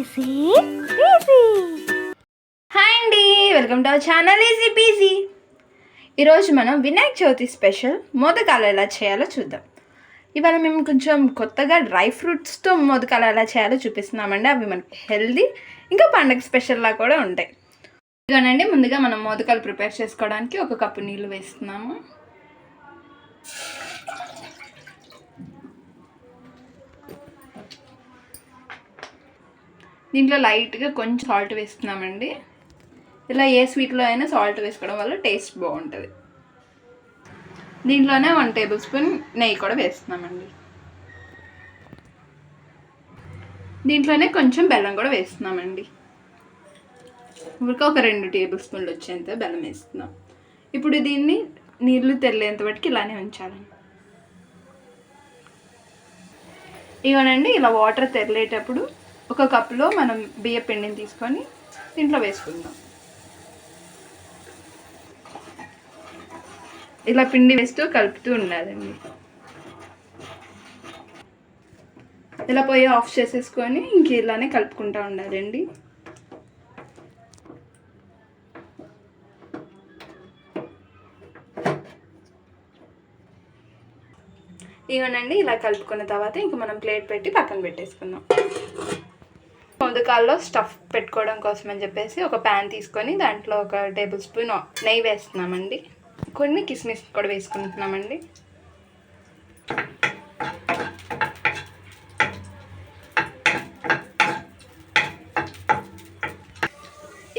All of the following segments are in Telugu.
ఈజీ ఈజీ హాయ్ అండి welcome to our channel easy PG ఈరోజు మనం వినాయక చవితి స్పెషల్ మోదకాలు ఎలా చేయాలో చూద్దాం. ఇవాళ మేము కొంచెం కొత్తగా డ్రై ఫ్రూట్స్తో మోదకాలు ఎలా చేయాలో చూపిస్తున్నామండి. అవి మనకి హెల్దీ ఇంకా పండగ స్పెషల్లా కూడా ఉంటాయి. ఇదిగోనండి ముందుగా మనం మోదకాలు ప్రిపేర్ చేసుకోవడానికి ఒక కప్పు నీళ్ళు వేస్తున్నాము. దీంట్లో లైట్గా కొంచెం సాల్ట్ వేస్తున్నామండి. ఇలా ఏ స్వీట్లో అయినా సాల్ట్ వేసుకోవడం వల్ల టేస్ట్ బాగుంటుంది. దీంట్లోనే వన్ టేబుల్ స్పూన్ నెయ్యి కూడా వేస్తున్నామండి. దీంట్లోనే కొంచెం బెల్లం కూడా వేస్తున్నామండి. ఊరికే ఒక రెండు టేబుల్ స్పూన్లు వచ్చేంత బెల్లం వేస్తున్నాం. ఇప్పుడు దీన్ని నీళ్ళు తెల్లేంత బట్టి ఇలానే ఉంచాలి ఇవనండి ఇలా వాటర్ తెరలేటప్పుడు ఒక కప్లో మనం బియ్య పిండిని తీసుకొని దీంట్లో వేసుకుందాం. ఇలా పిండి వేస్తూ కలుపుతూ ఉండాలండి. ఇలా పోయి ఆఫ్ చేసేసుకొని ఇంక ఇలానే కలుపుకుంటూ ఉండాలండి. ఇవనండి ఇలా కలుపుకున్న తర్వాత ఇంక మనం ప్లేట్ పెట్టి పక్కన పెట్టేసుకుందాం. ముందుకాల్లో స్టఫ్ పెట్టుకోవడం కోసం అని చెప్పేసి ఒక ప్యాన్ తీసుకొని దాంట్లో ఒక టేబుల్ స్పూన్ నెయ్యి వేస్తున్నామండి. కొన్ని కిస్మిస్ కూడా వేసుకుంటున్నామండి.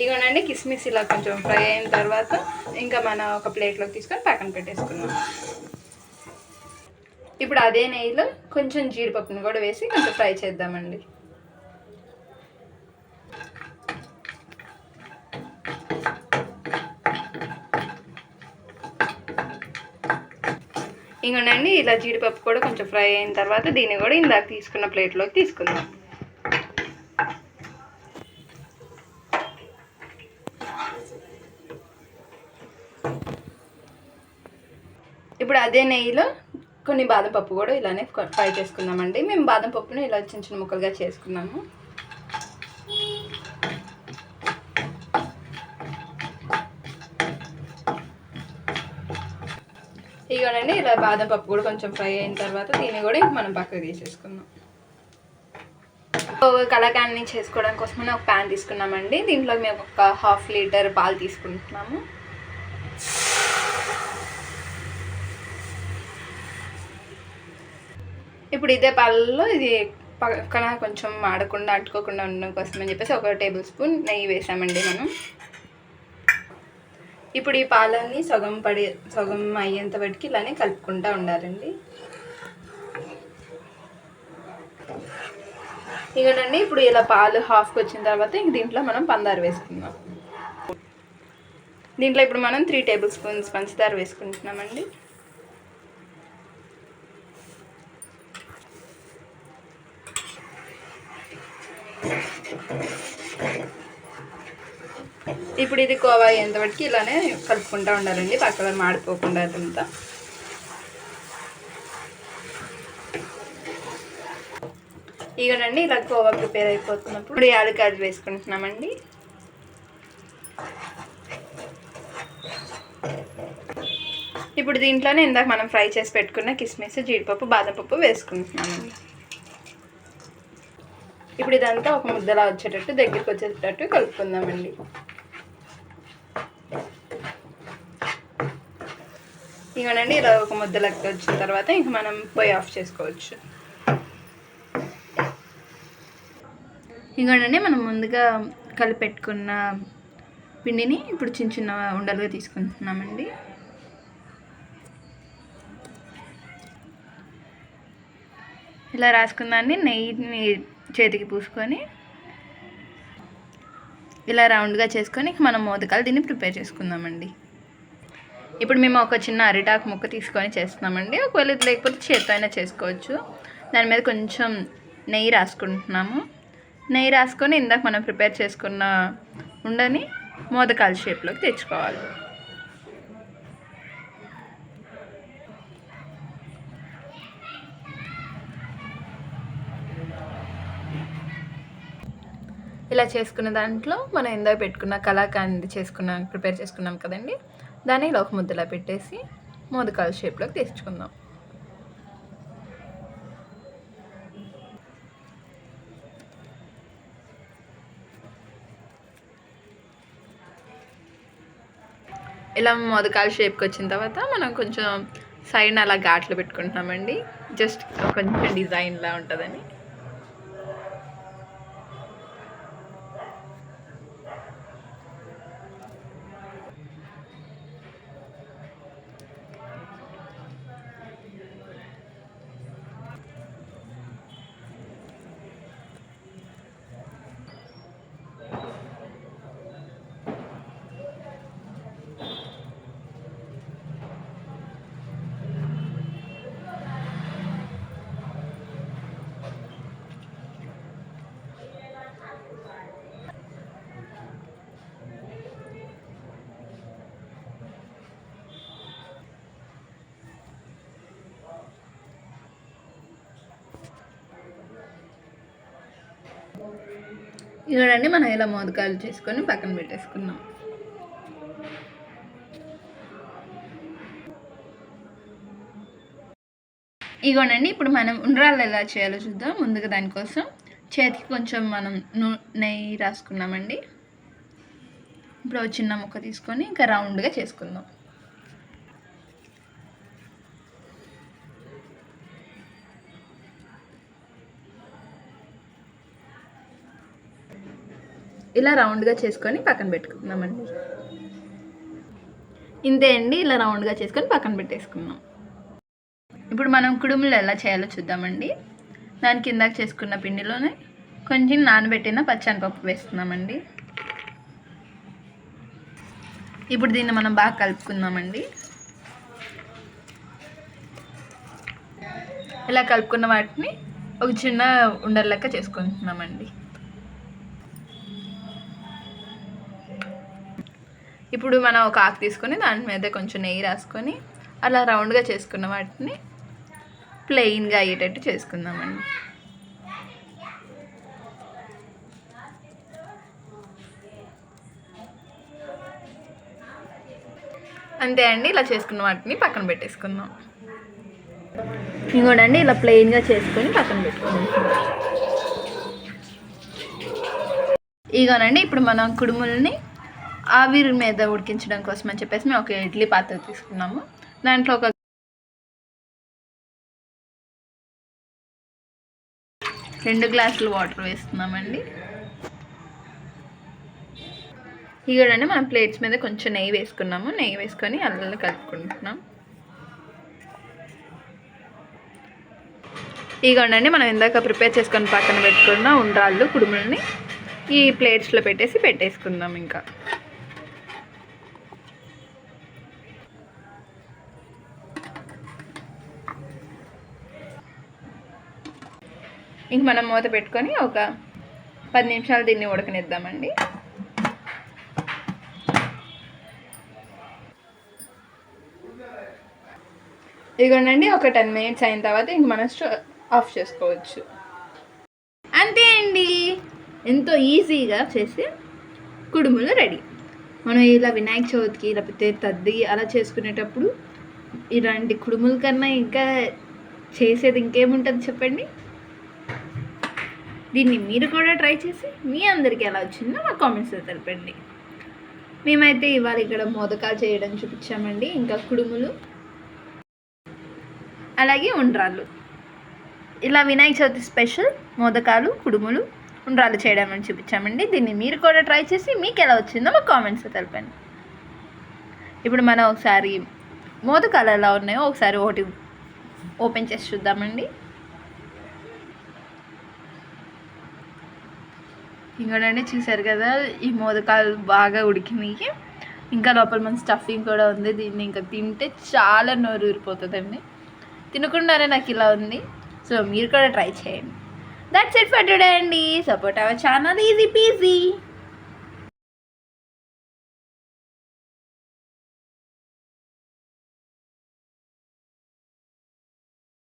ఇగోనండి కిస్మిస్ ఇలా కొంచెం ఫ్రై అయిన తర్వాత ఇంకా మన ఒక ప్లేట్లోకి తీసుకొని పక్కన పెట్టేసుకున్నాం. ఇప్పుడు అదే నెయ్యిలో కొంచెం జీడిపప్పుని కూడా వేసి కొంచెం ఫ్రై చేద్దామండి. ఇంకోనండి ఇలా జీడిపప్పు కూడా కొంచెం ఫ్రై అయిన తర్వాత దీన్ని కూడా ఇందాక తీసుకున్న ప్లేట్లోకి తీసుకుందాం. ఇప్పుడు అదే నెయ్యిలో కొన్ని బాదం పప్పు కూడా ఇలానే ఫ్రై చేసుకుందామండి. మేము బాదం పప్పును ఇలా చిన్న చిన్న ముక్కలుగా చేసుకున్నాము. ఇగోనండి ఇలా బాదం పప్పు కూడా కొంచెం ఫ్రై అయిన తర్వాత దీన్ని కూడా మనం పక్కకు తీసేసుకుందాం. కళాకాండ్ని చేసుకోవడం కోసం ఒక ప్యాన్ తీసుకున్నామండి. దీంట్లో మేము ఒక హాఫ్ లీటర్ పాలు తీసుకుంటున్నాము. ఇప్పుడు ఇదే పాలలో ఇది పక్కన కొంచెం ఆడకుండా అంటుకోకుండా ఉండడం కోసం అని చెప్పేసి ఒక టేబుల్ స్పూన్ నెయ్యి వేసామండి మనం. ఇప్పుడు ఈ పాలన్నీ సగం పడి సగం అయ్యేంత వరకు ఇలానే కలుపుకుంటూ ఉండాలండి. ఇకనండి ఇప్పుడు ఇలా పాలు హాఫ్కి వచ్చిన తర్వాత ఇంక దీంట్లో మనం పందారు వేసుకుందాం. దీంట్లో ఇప్పుడు మనం త్రీ టేబుల్ స్పూన్స్ పంచదార వేసుకుంటున్నామండి. ఇప్పుడు ఇది కోవా అయ్యేంతవరకు ఇలానే కలుపుకుంటూ ఉండాలండి. పక్కన మాడిపోకుండా అదంతా. ఇగనండి ఇలా కోవా ప్రిపేర్ అయిపోతున్నప్పుడు ఇప్పుడు యాలకాయలు వేసుకుంటున్నామండి. ఇప్పుడు దీంట్లోనే ఇందాక మనం ఫ్రై చేసి పెట్టుకున్న కిస్మిస్ జీడిపప్పు బాదం పప్పు వేసుకుంటున్నామండి. ఇప్పుడు ఇదంతా ఒక ముద్దలా వచ్చేటట్టు దగ్గరికి వచ్చేటట్టు కలుపుకుందామండి. ఇవనండి ఇలా ఒక ముద్ద లెక్క వచ్చిన తర్వాత ఇంక మనం పొయ్యి ఆఫ్ చేసుకోవచ్చు. ఇంకోనండి మనం ముందుగా కలిపెట్టుకున్న పిండిని ఇప్పుడు చిన్న చిన్న ఉండలుగా తీసుకుంటున్నామండి. ఇలా రాసుకుందాన్ని నెయ్యిని చేతికి పూసుకొని ఇలా రౌండ్గా చేసుకొని మనం మోదకాలు దీన్ని ప్రిపేర్ చేసుకుందామండి. ఇప్పుడు మేము ఒక చిన్న అరిటాకు ముక్క తీసుకొని చేస్తున్నామండి. ఒకవేళ ఇది లేకపోతే చేతితో అయినా చేసుకోవచ్చు. దాని మీద కొంచెం నెయ్యి రాసుకుంటున్నాము. నెయ్యి రాసుకొని ఇందాక మనం ప్రిపేర్ చేసుకున్న ఉండని మోదకాల షేప్లోకి తెచ్చుకోవాలి. ఇలా చేసుకున్న దాంట్లో మనం ఇందాక పెట్టుకున్న కళాకాండ్ చేసుకున్నాం ప్రిపేర్ చేసుకున్నాం కదండి. దాన్ని ఇలా ఒక ముద్దలా పెట్టేసి మోదకాల షేప్లోకి తెచ్చుకుందాం. ఇలా మోదకాల షేప్కి వచ్చిన తర్వాత మనం కొంచెం సైడ్ అలా ఘాట్లు పెట్టుకుంటున్నామండి. జస్ట్ కొంచెం డిజైన్లా ఉంటుందని. చూడండి మనం ఇలా మోదకాలు చేసుకొని పక్కన పెట్టేసుకున్నాం. ఇగోనండి ఇప్పుడు మనం ఉండ్రాళ్ళు ఎలా చేయాలో చూద్దాం. ముందుగా దానికోసం చేతికి కొంచెం మనం నూ నెయ్యి రాసుకున్నామండి. ఇప్పుడు చిన్న ముక్క తీసుకొని ఇంకా రౌండ్గా చేసుకుందాం. ఇలా రౌండ్గా చేసుకొని పక్కన పెట్టుకుందామండి. ఇంతే అండి ఇలా రౌండ్గా చేసుకొని పక్కన పెట్టేసుకున్నాం ఇప్పుడు మనం కుడుములు ఎలా చేయాలో చూద్దామండి. దానికి ఇందాక చేసుకున్న పిండిలోనే కొంచెం నానబెట్టిన పచ్చనిపప్పు వేస్తున్నామండి. ఇప్పుడు దీన్ని మనం బాగా కలుపుకుందామండి. ఇలా కలుపుకున్న వాటిని ఒక చిన్న ఉండలెక్క చేసుకుంటున్నామండి. ఇప్పుడు మనం ఒక ఆకు తీసుకొని దాని మీద కొంచెం నెయ్యి రాసుకొని అలా రౌండ్గా చేసుకున్న వాటిని ప్లెయిన్గా అయ్యేటట్టు చేసుకుందామండి. అంతే అండి ఇలా చేసుకున్న వాటిని పక్కన పెట్టేసుకుందాం. ఇంకోటండి ఇలా ప్లెయిన్గా చేసుకొని పక్కన పెట్టుకుందాం. ఇగోనండి ఇప్పుడు మనం కుడుములని ఆవిరి మీద ఉడికించడం కోసం అని చెప్పేసి మేము ఒక ఇడ్లీ పాత్ర తీసుకున్నాము. దాంట్లో ఒక రెండు గ్లాసులు వాటర్ వేస్తున్నామండి. ఇగోడండి మనం ప్లేట్స్ మీద కొంచెం నెయ్యి వేసుకున్నాము. నెయ్యి వేసుకొని అల్లం కలుపుకుంటున్నాం. ఇగోండండి మనం ఇందాక ప్రిపేర్ చేసుకొని పక్కన పెట్టుకున్న ఉండ్రాళ్ళు కుడుములని ఈ ప్లేట్స్లో పెట్టేసి పెట్టేసుకుందాం ఇంకా. ఇంక మనం మూత పెట్టుకొని ఒక పది నిమిషాలు దీన్ని ఉడకనిద్దామండి. ఇదిగోండి ఒక టెన్ మినిట్స్ అయిన తర్వాత ఇంక మనం ఆఫ్ చేసుకోవచ్చు. అంతే అండి. ఎంతో ఈజీగా చేసి కుడుములు రెడీ. మనం ఇలా వినాయక చవితికి లేకపోతే తద్ది అలా చేసుకునేటప్పుడు ఇలాంటి కుడుముల కన్నా ఇంకా చేసేది ఇంకేముంటుంది చెప్పండి? దీన్ని మీరు కూడా ట్రై చేసి మీ అందరికీ ఎలా వచ్చిందో మా కామెంట్స్లో తెలపండి. మేమైతే ఇవాళ ఇక్కడ మోదకాలు చేయడం చూపించామండి ఇంకా కుడుములు అలాగే ఉండ్రాళ్ళు. ఇలా వినాయక చవితి స్పెషల్ మోదకాలు కుడుములు ఉండ్రాలు చేయడం అని చూపించామండి. దీన్ని మీరు కూడా ట్రై చేసి మీకు ఎలా వచ్చిందో మా కామెంట్స్లో తెలపండి. ఇప్పుడు మనం ఒకసారి మోదకాలు ఎలా ఉన్నాయో ఒకసారి ఒకటి ఓపెన్ చేసి చూద్దామండి. ఇంకోటండి చూసారు కదా ఈ మోదకాలు బాగా ఉడికినాయి ఇంకా లోపల మన స్టఫింగ్ కూడా ఉంది దీన్ని ఇంకా తింటే చాలా నోరు ఊరిపోతుందండి. తినకుండానే నాకు ఇలా ఉంది. సో మీరు కూడా ట్రై చేయండి. దట్స్ ఇట్ ఫర్ టుడే అండి. Support our channel easy PG